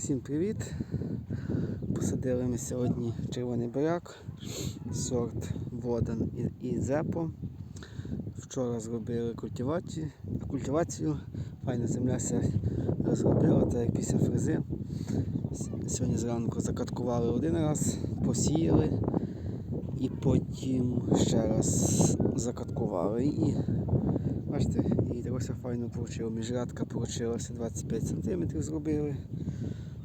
Всім привіт! Посадили ми сьогодні червоний буряк, сорт Водан і, Зепо. Вчора зробили культивацію. Файна земля все розробила, так як після фрези. Сьогодні зранку закаткували один раз, посіяли і потім ще раз закаткували. І бачите, і дивися файно вийшло. Міжрядка вийшла 25 см зробили.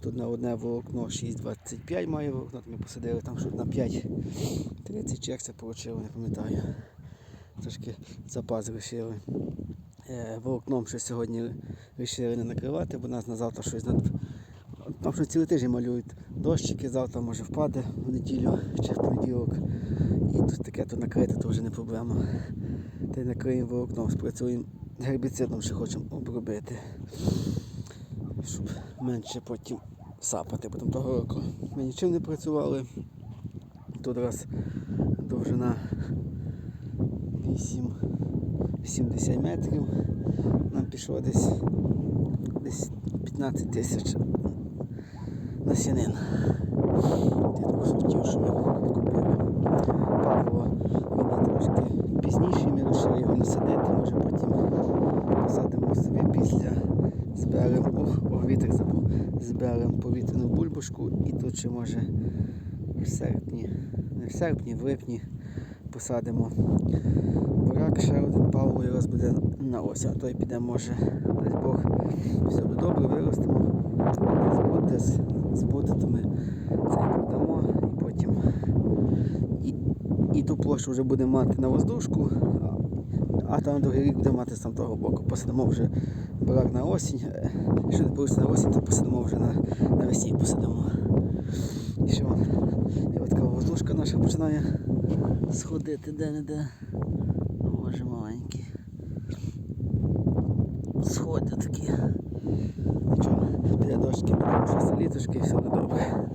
Тут на одне волокно 6,25 має волокно, то ми посадили там що на 5,30 чи як це вийшло, не пам'ятаю. Трошки запас вирішили. Е, волокном ще сьогодні вирішили не накривати, бо нас на завтра щось. Там що цілий тиждень малюють дощики, завтра може впаде в неділю чи в понеділок. І тут таке то накрити, то вже не проблема. Та й накриємо волокном, спрацюємо гербіцидом, ще хочемо обробити щоб менше потім сапати. Бо там того року ми нічим не працювали. Тут раз довжина 8 70 метрів. Нам пішло десь, десь 15 тисяч насінин. Тих сортів, що ми купили. Павло він є трошки пізніший, ми вирішили його не садити, може потім посадимо собі після зберемо, ох, ох, вітер забув, зберемо повітряну бульбашку і тут ще може в серпні, не в серпні, в липні посадимо бурак, ще один Павло і раз буде на осінь, а той піде, може, дасть Бог, все буде добре, виростемо. Збуде, ми це продамо і потім і, і ту площу вже будемо мати на воздушку, а, а там другий рік буде мати з того боку. Посадимо вже брак на осінь. Якщо не вийде на осінь, то посадимо вже на, на весні посадимо. І що? І от така воздушка наша починає сходити де-не-де. Боже маленький. Сходять такі. Нічого, дощки, буде вже літочки все буде добре.